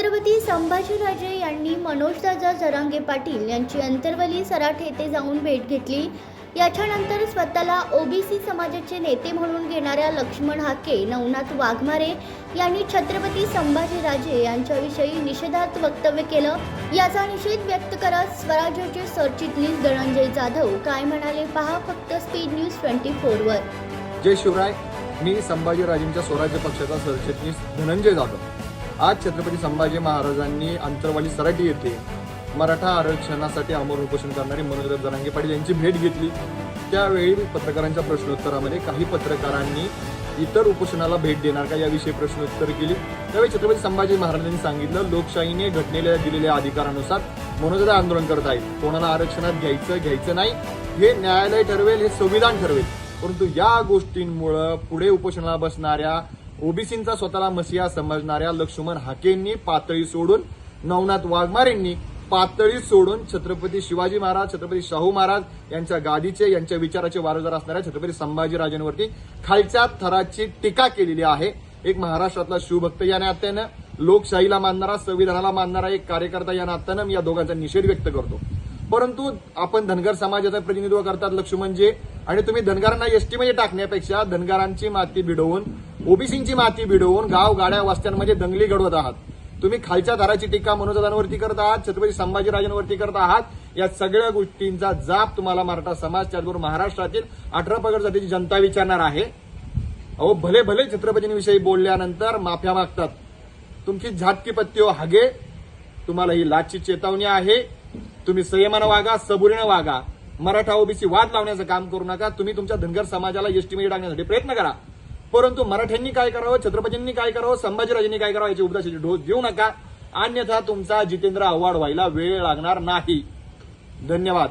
छत्रपती संभाजीराजे यांनी मनोजदादा जरांगे पाटील यांची अंतरवली सराठ येथे जाऊन भेट घेतली. याच्यानंतर स्वतःला ओबीसी समाजाचे नेते म्हणून घेणाऱ्या लक्ष्मण हाके नवनाथ वाघमारे यांनी छत्रपती संभाजीराजे यांच्याविषयी निषेधात वक्तव्य केलं. याचा निषेध व्यक्त करत स्वराज्याचे सरचिटणीस धनंजय जाधव काय म्हणाले पहा फक्त स्पीड न्यूज ट्वेंटी फोरवर जय शिवराय मी संभाजीराजेंच्या स्वराज्य पक्षाचा सरचिटणीस धनंजय जाधव. आज छत्रपती संभाजी महाराजांनी अंतरवाली सराटी येथे मराठा आरक्षणासाठी अमोर उपोषण करणारे मनोज जरांगे पाटील यांची भेट घेतली. त्यावेळी पत्रकारांच्या प्रश्नोत्तरामध्ये काही पत्रकारांनी इतर उपोषणाला भेट देणार का याविषयी प्रश्नोत्तर केली. त्यावेळी छत्रपती संभाजी महाराजांनी सांगितलं लोकशाहीने घटनेला दिलेल्या अधिकारानुसार मनोजदा आंदोलन करत आहेत. कोणाला आरक्षणात घ्यायचं घ्यायचं नाही हे न्यायालय ठरवेल हे संविधान ठरवेल. परंतु या गोष्टींमुळं पुढे उपोषणाला बसणाऱ्या ओबीसींचा स्वतःला मसिया समजणाऱ्या लक्ष्मण हाकेंनी पातळी सोडून नवनाथ वाघमारेंनी पातळी सोडून छत्रपती शिवाजी महाराज छत्रपती शाहू महाराज यांच्या गादीचे यांच्या विचाराचे वारसदार असणाऱ्या छत्रपती संभाजीराजांवरती खालच्या थराची टीका केलेली आहे. एक महाराष्ट्रातला शिवभक्त या नात्यानं लोकशाहीला मानणारा संविधानाला मानणारा एक कार्यकर्ता या नात्यानं मी या दोघांचा निषेध व्यक्त करतो. परंतु आपण धनगर समाजाचं प्रतिनिधित्व करतात लक्ष्मणजी आणि तुम्ही धनगरांना एसटीमध्ये टाकण्यापेक्षा धनगरांची माती भिडवून ओबीसींची माती भिडवून गाव गाड्या वस्त्यांमध्ये दंगली घडवत आहात. तुम्ही खालच्या दाराची टीका मनोजदांवरती करत आहात छत्रपती संभाजीराजांवरती करत आहात. या सगळ्या गोष्टींचा जाप तुम्हाला मराठा समाज त्याचबरोबर महाराष्ट्रातील अठरा पगड जातीची जनता विचारणार आहे. अहो भले भले छत्रपतींविषयी बोलल्यानंतर माफ्या मागतात. तुमची झाटकी पत्ती हो हागे. तुम्हाला ही लाचची चेतावणी आहे. तुम्ही संयमानं वागा सबुरीनं वागा. मराठा ओबीसी वाद लावण्याचं काम करू नका. तुम्ही तुमच्या धनगर समाजाला एसटीमध्ये टाकण्यासाठी प्रयत्न करा. परंतु मराठ्यांनी काय करावं छत्रपतींनी काय करावं संभाजीराजांनी काय करावं याची उपदेशाची डोस देऊ नका. अन्यथा तुमचा जितेंद्र आव्हाड व्हायला वेळ लागणार नाही. धन्यवाद.